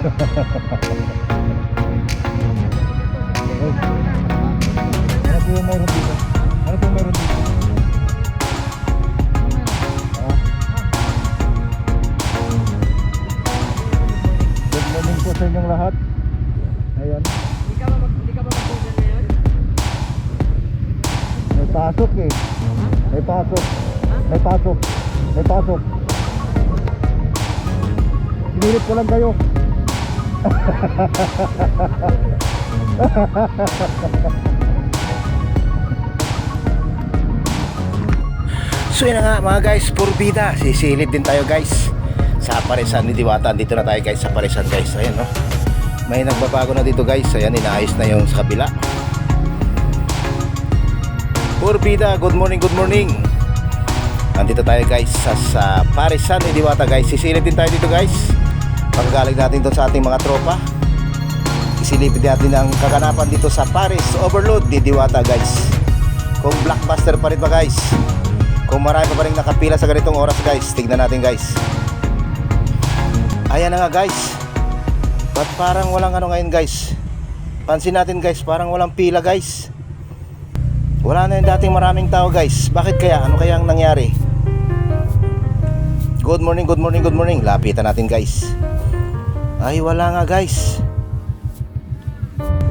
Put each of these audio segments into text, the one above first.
ano dito? Ano po yung meron dito? Good morning sa inyong lahat. Ayan. Hindi ka ba hindi ka ba mag-google? May pasok eh. May pasok. Eh. May pasok. May pasok. Sinilip ko lang kayo. So yun na nga mga guys, purbida. Sisilip din tayo guys sa Parisan ni Diwata. Dito na tayo guys sa Parisan guys. Ayan no. May nagbabago na dito guys. Ayan, inaayos na yung sa kabila. Purbida, good morning, good morning. Andito tayo guys sa, sa Parisan ni Diwata guys. Sisilip din tayo dito guys. Pagkagaling natin doon sa ating mga tropa. Isilipin natin ang kaganapan dito sa Paris Overload ni Diwata guys. Kung blockbuster pa rin ba guys? Kung marami pa rin nakapila sa ganitong oras guys, tignan natin guys. Ayan na nga guys. Ba't parang walang ano ngayon guys? Pansin natin guys, parang walang pila guys. Wala na yung dating maraming tao guys. Bakit kaya? Ano kaya ang nangyari? Good morning, good morning, good morning. Lapitan natin guys. Ay wala nga guys.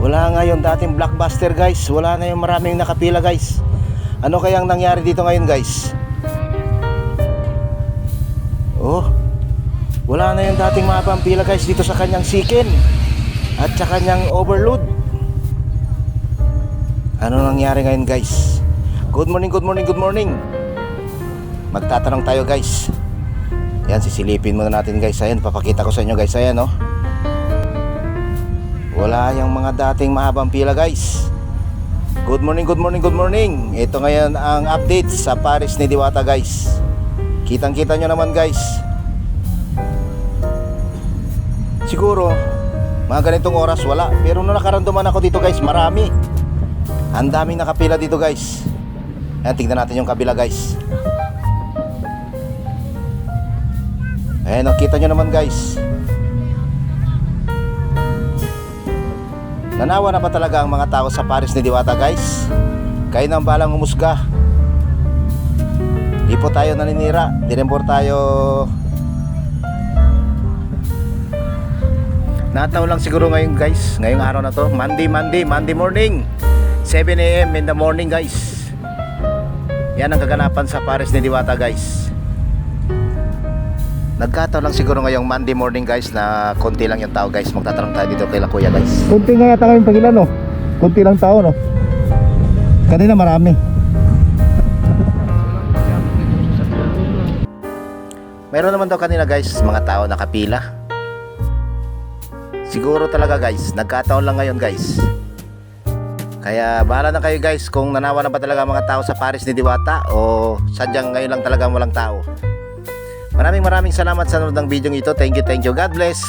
Wala nga yung dating blockbuster guys. Wala na yung maraming nakapila guys. Ano kayang nangyari dito ngayon guys? Oh, wala na yung dating mahabang pila guys dito sa kanyang sikin at sa kanyang overload. Ano nangyari ngayon guys? Good morning, good morning, good morning. Magtatanong tayo guys. Yan, sisilipin muna natin guys. Ayan, papakita ko sa inyo guys. Ayan, oh. Wala yung mga dating mahabang pila guys. Good morning, good morning, good morning. Ito ngayon ang update sa Paris ni Diwata guys. Kitang kita nyo naman guys. Siguro, mga ganitong oras wala. Pero nung nakaranduman ako dito guys, marami. Ang daming nakapila dito guys. Ayan, tignan natin yung kabila guys. Ayan, nakita nyo naman guys. Nanawa na ba talaga ang mga tao sa Paris ni Diwata guys? Kayo nang balang humusga. Di po tayo naninira. Di rin po tayo Nataw lang siguro ngayon guys Ngayong araw na to Monday, Monday, Monday morning 7am in the morning guys Yan ang kaganapan sa Paris ni Diwata guys Nagkataon lang siguro ngayong Monday morning guys Na konti lang yung tao guys Magtatanong tayo dito kay kuya guys Kunti nga yata kayong pagilan no? Kunti lang tao no? Kanina marami. Meron naman daw kanina guys, mga tao nakapila. Siguro talaga guys, nagkataon lang ngayon guys. Kaya bahala na kayo guys kung nanawa na ba talaga mga tao sa Paris ni Diwata o sadyang ngayon lang talaga walang tao. Maraming maraming salamat sa nanonood ng video ito. Thank you, thank you. God bless.